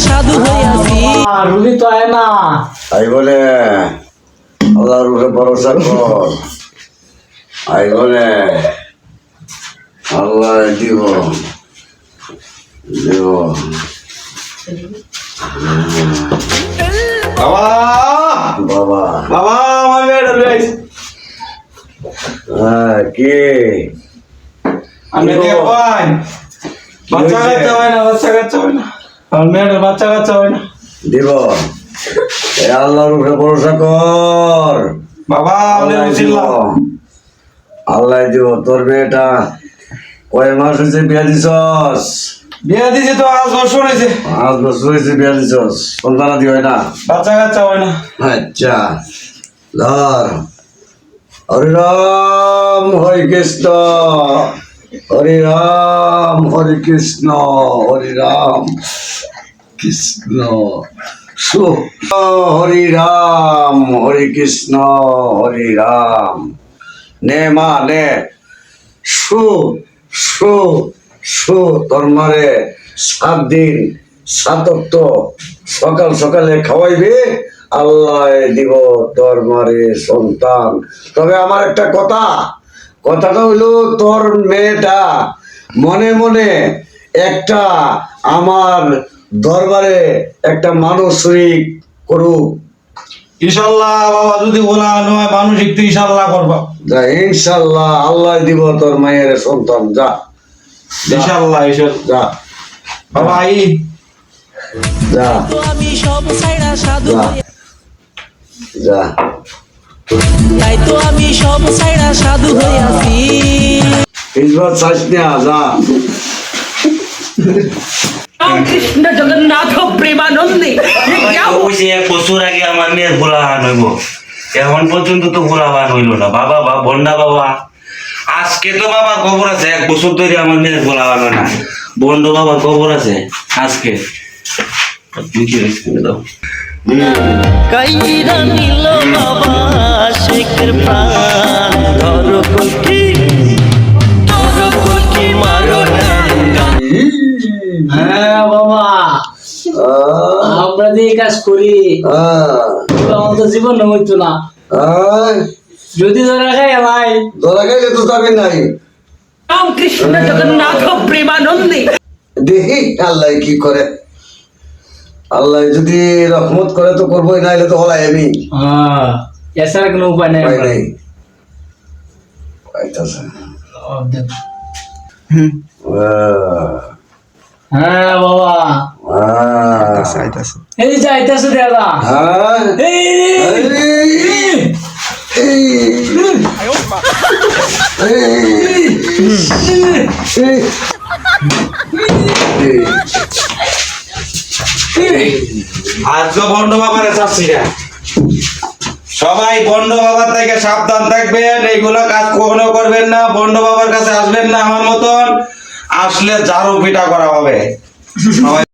সাধু হইয়াছি আর রুগী তো আয় না তাই বলে আল্লাহর উপরে ভরসা কর। আই বলে আল্লাহ দিব দিব বাবা! বাবা। বাবা আমার মেয়েটা রয়েছে হ্যাঁ কে? আমি দেখেন বাচ্চা কাচ্চা হয় না বাচ্চা কাচ্চা হয় না। আমার মেয়েটার বাচ্চা কাচ্চা হয় না। দিব। এ আল্লাহর উপরে ভরসা কর। বাবা আল্লাহ দিব। আল্লাহ দিব। তোর মেয়েটা কয় মাস হয়েছে বিয়া দিছস? বিয়ে দিছি তো আজ বছর হয়েছে। পাঁচ বছর হয়েছে বিয়া দিছস। সন্তানাদি হয় না? বাচ্চা কাচ্চা হয় না। আচ্ছা। ধর। হরে রাম হরে কৃষ্ণ হরে রাম, হরে কৃষ্ণ, হরে রাম, কৃষ্ণ। হরে রাম, হরে কৃষ্ণ, হরে রাম। নে মা, নে। সু সু সু তোর সাত দিন সাতত্ব সকাল সকালে খাওয়াইবে, আল্লাহ দিব তোর মারে সন্তান। তবে আমার একটা কথা কথাটা হইল তোর মেয়েটা মনে মনে একটা আমার দরবারে একটা মানসিক করুক। ইনশাল্লাহ বাবা যদি বলা নয় মানুষ একটু ইনশাল্লাহ করবা। যা ইনশাল্লাহ আল্লাহ দিব তোর মায়ের সন্তান যা। ইনশাল্লাহ যা। বাবা আই যা। যা। তাই তো আমি সব সাইরা সাধু হইয়াছি না যা। কৃষ্ণ জগন্নাথ প্রেমানন্দে বছর আগে আমার মেয়ের ভোলাহান হইব। এখন পর্যন্ত তো ভোলাহান হইল না। বাবা বা বন্ডা বাবা। আজকে তো বাবা খবর আছে এক বছর ধরে আমার মেয়ের ভোলা হান হয় না। বন্ড বাবা খবর আছে আজকে। দাও। কাইরা নিল বাবা শেখের প্রাণ ধর কুটি ধর কুটি মারো হ্যাঁ বাবা। আমরা যে কাজ করি। আহ, আমাদের জীবন হইতো না। আয়, যদি ধরা খাই ভাই। ধরা গেলে তো যাবি নাই। রাম কৃষ্ণ জগন্নাথ প্রেমানন্দে। দেখি আল্লাহ কি করে। আল্লাহ যদি রহমত করে তো করবোই নাইলে তো হলাই আমি। হ্যাঁ এছাড়া কোনো উপায় নেই পাই নাই। হ্যাঁ বাবা। এই যাইতেছে দাদা। হ্যাঁ? এই। আজকে বন্ড বাবার চাচ্ছি না। সবাই বন্ড বাবার থেকে সাবধান থাকবেন, এইগুলো কাজ কখনো করবেন না বন্ড বাবার কাছে আসবেন না আমার মতন। আসলে জারু পিটা করা হবে। সবাই